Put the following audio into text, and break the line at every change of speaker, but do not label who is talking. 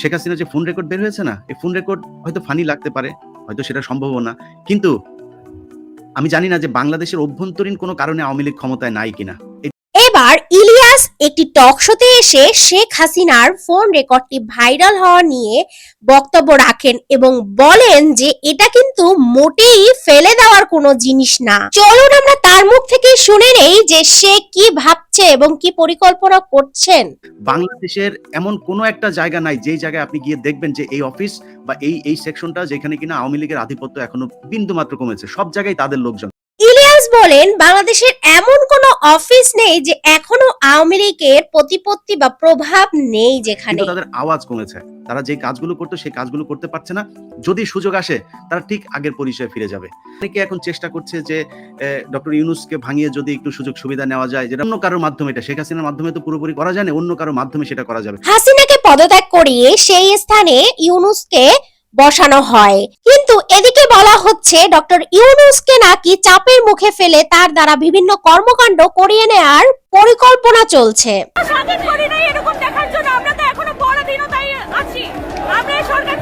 শেখ হাসিনা যে phone record বের হয়েছে না, এই ফোন রেকর্ড হয়তো ফানি লাগতে পারে, হয়তো সেটা সম্ভব না। কিন্তু আমি জানি না যে বাংলাদেশের অভ্যন্তরীণ কোনো কারণে আওয়ামী লীগ ক্ষমতায় নাই কিনা।
এবার ইলিয়াস একটি টক শোতে এসে শেখ হাসিনার ফোন রেকর্ডটি ভাইরাল হওয়া নিয়ে বক্তব্য রাখেন এবং বলেন যে এটা কিন্তু মোটেই ফেলে দেওয়ার কোনো জিনিস না। চলুন আমরা তার মুখ থেকে শুনে নেই যে সে কি ভাবছে এবং কি পরিকল্পনা করছেন।
বাংলাদেশের এমন কোনো একটা জায়গা নাই যেই জায়গায় আপনি গিয়ে দেখবেন যে এই অফিস বা এই এই সেকশনটা যেখানে কিনা আওয়ামী লীগের আধিপত্য এখনও বিন্দু মাত্র কমেছে। সব জায়গায় তাদের লোকজন।
বলেন বাংলাদেশের এমন কোনো অফিস নেই যে এখনও আওয়ামী লীগের প্রতিপত্তি বা প্রভাব নেই যেখানে।
তাদের আওয়াজ কমেছে। তারা যে কাজগুলো করতো সেই কাজগুলো করতে পারছে না। যদি সুযোগ আসে তারা ঠিক আগের পরিচয়ে ফিরে যাবে। অনেকে এখন চেষ্টা করছে যে ডক্টর ইউনুসকে ভাঙিয়ে যদি একটু সুযোগ সুবিধা নেওয়া যায় যেটা অন্য কারোর মাধ্যমে এটা শেখ হাসিনার মাধ্যমে তো পুরোপুরি করা যায় না অন্য কারোর মাধ্যমে সেটা করা যাবে।
হাসিনাকে পদত্যাগ করিয়ে সেই স্থানে ইউনুসকে বসানো হয়। কিন্তু এদিকে বলা হচ্ছে, ডক্টর ইউনুসকে নাকি চাপের মুখে ফেলে তার দ্বারা বিভিন্ন কর্মকাণ্ড করিয়ে নেয়ার পরিকল্পনা চলছে।
আমরা এখনও আছি। আমরা সরকার